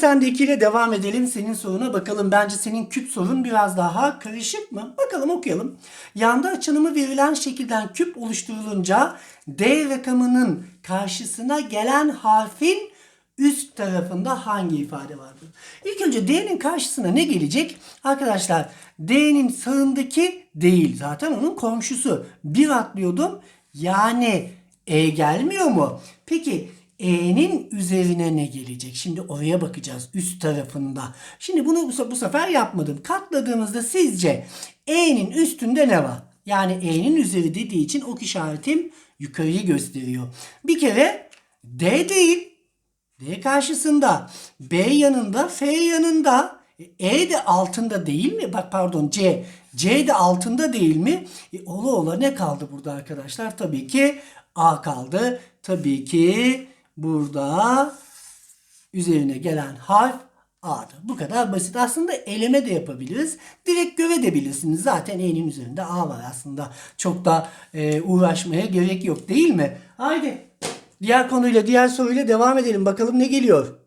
sen de 2 ile devam edelim. Senin soruna bakalım. Bence senin küp sorun biraz daha karışık mı? Bakalım okuyalım. Yanda açınımı verilen şekilden küp oluşturulunca D rakamının karşısına gelen harfin üst tarafında hangi ifade vardır? İlk önce D'nin karşısına ne gelecek? Arkadaşlar D'nin sağındaki değil. Zaten onun komşusu. Bir atlıyordum. Yani E gelmiyor mu? Peki E'nin üzerine ne gelecek? Şimdi oraya bakacağız üst tarafında. Şimdi bunu bu se- bu sefer yapmadım. Katladığımızda sizce E'nin üstünde ne var? Yani E'nin üzeri dediği için ok işaretim yukarıyı gösteriyor. Bir kere D değil. D karşısında. B yanında. F yanında. E de altında değil mi? Bak pardon C. C de altında değil mi? E, ola ola ne kaldı burada arkadaşlar? Tabii ki A kaldı. Tabii ki burada üzerine gelen harf A'dır. Bu kadar basit. Aslında eleme de yapabiliriz. Direkt görebilirsiniz. Zaten E'nin üzerinde A var aslında. Çok da e, uğraşmaya gerek yok değil mi? Haydi diğer konuyla diğer soruyla devam edelim. Bakalım ne geliyor?